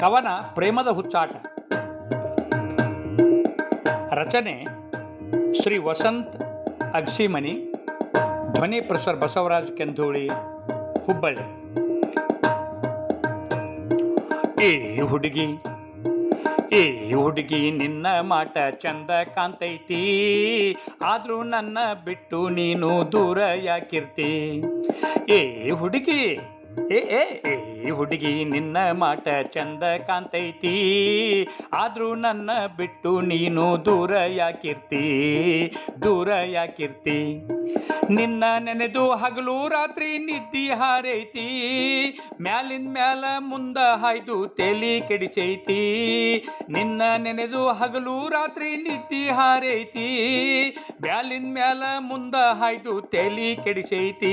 ಕವನ ಪ್ರೇಮದ ಹುಚ್ಚಾಟ. ರಚನೆ ಶ್ರೀ ವಸಂತ್ ಅಗ್ಸಿಮನಿ, ಧ್ವನಿ ಪ್ರೊಫೆಸರ್ ಬಸವರಾಜ್ ಕೆಂಧೂಳಿ, ಹುಬ್ಬಳ್ಳಿ. ಏ ಹುಡುಗಿ ಏ ಹುಡುಗಿ ನಿನ್ನ ಮಾಟ ಚಂದ ಕಾಂತೈತಿ ಆದ್ರೂ ನನ್ನ ಬಿಟ್ಟು ನೀನು ದೂರ ಯಾಕಿರ್ತಿ? ಏ ಹುಡುಗಿ ಏ ಏ ಹುಡುಗಿ ನಿನ್ನ ಮಾಟ ಚಂದ ಕಾಂತೈತಿ ಆದ್ರೂ ನನ್ನ ಬಿಟ್ಟು ನೀನು ದೂರ ಯಾಕಿರ್ತಿ? ದೂರ ಯಾಕಿರ್ತಿ? ನಿನ್ನ ನೆನೆದು ಹಗಲು ರಾತ್ರಿ ನಿದ್ದಿ ಹಾರೈತಿ. ಮ್ಯಾಲಿನ ಮ್ಯಾಲ ಮುಂದ ಹಾಯ್ದು ತೇಲಿ ಕೆಡಿಸೈತಿ. ನಿನ್ನ ನೆನೆದು ಹಗಲು ರಾತ್ರಿ ನಿದ್ದಿ ಹಾರೈತಿ. ಮ್ಯಾಲಿನ ಮ್ಯಾಲ ಮುಂದ ಹಾಯ್ದು ತೇಲಿ ಕೆಡಿಸೈತಿ.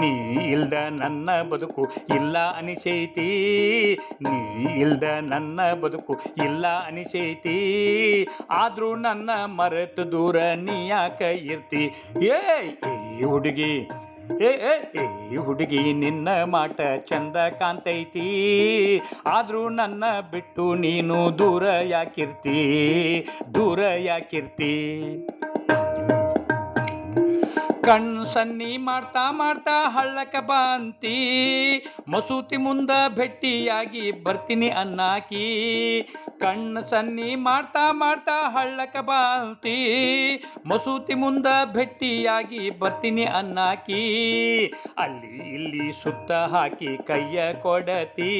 ನೀ ಇಲ್ದ ನನ್ನ ಬದುಕು ಇಲ್ಲ ಅನಿಸೈತಿ. ನೀ ಇಲ್ದ ನನ್ನ ಬದುಕು ಇಲ್ಲ ಅನಿಸೈತಿ. ಆದ್ರೂ ನನ್ನ ಮರೆತು ದೂರ ನೀ ಯಾಕ ಇರ್ತಿ? ಏ ಹುಡುಗಿ, ಏ ಏ ಹುಡುಗಿ, ನಿನ್ನ ಮಾಟ ಚಂದ ಕಾಂತೈತಿ ಆದ್ರೂ ನನ್ನ ಬಿಟ್ಟು ನೀನು ದೂರ ಯಾಕಿರ್ತಿ? ದೂರ ಯಾಕಿರ್ತಿ? ಕಣ್ ಸನ್ನಿ ಮಾಡ್ತಾ ಮಾಡ್ತಾ ಹಳ್ಳಕ ಬಾಂತಿ. ಮಸೂತಿ ಮುಂದ ಭೆಟ್ಟಿಯಾಗಿ ಬರ್ತೀನಿ ಅನ್ನಾಕಿ. ಕಣ್ಣು ಸನ್ನಿ ಮಾಡ್ತಾ ಮಾಡ್ತಾ ಹಳ್ಳಕ ಬಾಂತಿ. ಮಸೂತಿ ಮುಂದ ಭೆಟ್ಟಿಯಾಗಿ ಬರ್ತೀನಿ ಅನ್ನಾಕಿ. ಅಲ್ಲಿ ಇಲ್ಲಿ ಸುತ್ತ ಹಾಕಿ ಕೈಯ ಕೊಡತಿ.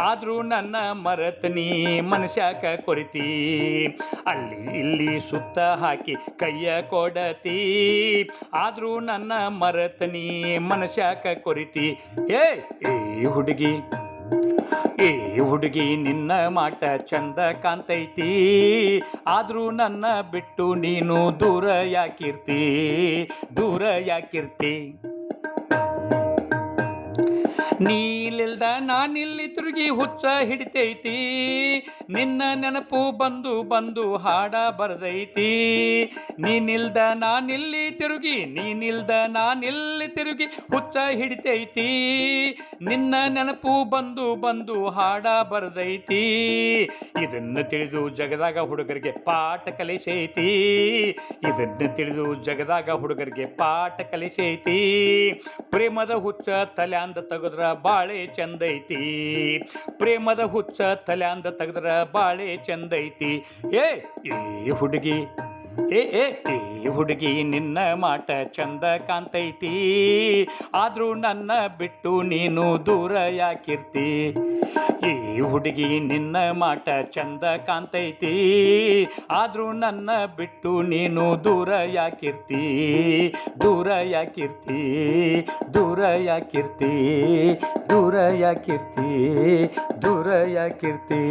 ಆದರೂ ನನ್ನ ಮರತನಿ ಮನುಷ್ಯಾಕ ಕೊರಿತಿ. ಅಲ್ಲಿ ಇಲ್ಲಿ ಸುತ್ತ ಹಾಕಿ ಕೈಯ ಕೊಡತಿ. ಆದ್ರೂ ನನ್ನ ಮರತನಿ ಮನಶಾಕ ಕೊರಿತಿ? ಏ ಏ ಹುಡುಗಿ ಏ ಹುಡುಗಿ, ನಿನ್ನ ಮಾಟ ಚಂದ ಕಾಂತೈತಿ ಆದ್ರೂ ನನ್ನ ಬಿಟ್ಟು ನೀನು ದೂರ ಯಾಕಿರ್ತಿ? ದೂರ ಯಾಕಿರ್ತಿ? ನಾನಿಲ್ಲಿ ತಿರುಗಿ ಹುಚ್ಚ ಹಿಡಿತೈತಿ. ನಿನ್ನ ನೆನಪು ಬಂದು ಬಂದು ಹಾಡ ಬರದೈತಿ. ನೀನಿಲ್ದ ನಾನಿಲ್ಲಿ ತಿರುಗಿ, ನೀನಿಲ್ದ ನಾನಿಲ್ಲಿ ತಿರುಗಿ ಹುಚ್ಚ ಹಿಡಿತೈತಿ. ನಿನ್ನ ನೆನಪು ಬಂದು ಬಂದು ಹಾಡ ಬರದೈತಿ. ಇದನ್ನು ತಿಳಿದು ಜಗದಾಗ ಹುಡುಗರಿಗೆ ಪಾಠ ಕಲಿಸೈತಿ. ಇದನ್ನು ತಿಳಿದು ಜಗದಾಗ ಹುಡುಗರಿಗೆ ಪಾಠ ಕಲಿಸೈತಿ. ಪ್ರೇಮದ ಹುಚ್ಚ ತಲ್ಯಾಂದ ತೆಗೆದ್ರ ಬಾಳೆ ಚಂದೈತಿ. ಪ್ರೇಮದ ಹುಚ್ಚ ತಲ್ಯಾಂದ ತೆಗೆದ್ರ ಬಾಳೆ ಚಂದೈತಿ. ಏ ಏ, ಹುಡುಗಿ. ಏ ಏ ಏ ಹುಡುಗಿ ನಿನ್ನ ಮಾಟ ಚಂದ ಕಾಂತೈತಿ ಆದ್ರೂ ನನ್ನ ಬಿಟ್ಟು ನೀನು ದೂರ ಯಾಕಿರ್ತಿ? ಈ ಹುಡುಗಿ ನಿನ್ನ ಮಾಟ ಚಂದ ಕಾಂತೈತಿ ಆದ್ರೂ ನನ್ನ ಬಿಟ್ಟು ನೀನು ದೂರ ಯಾಕಿರ್ತಿ? ದೂರ ಯಾಕಿರ್ತಿ? ದೂರ ಯಾಕಿರ್ತಿ? ದೂರ ಯಾಕಿರ್ತಿ? ದೂರ ಯಾಕಿರ್ತಿ?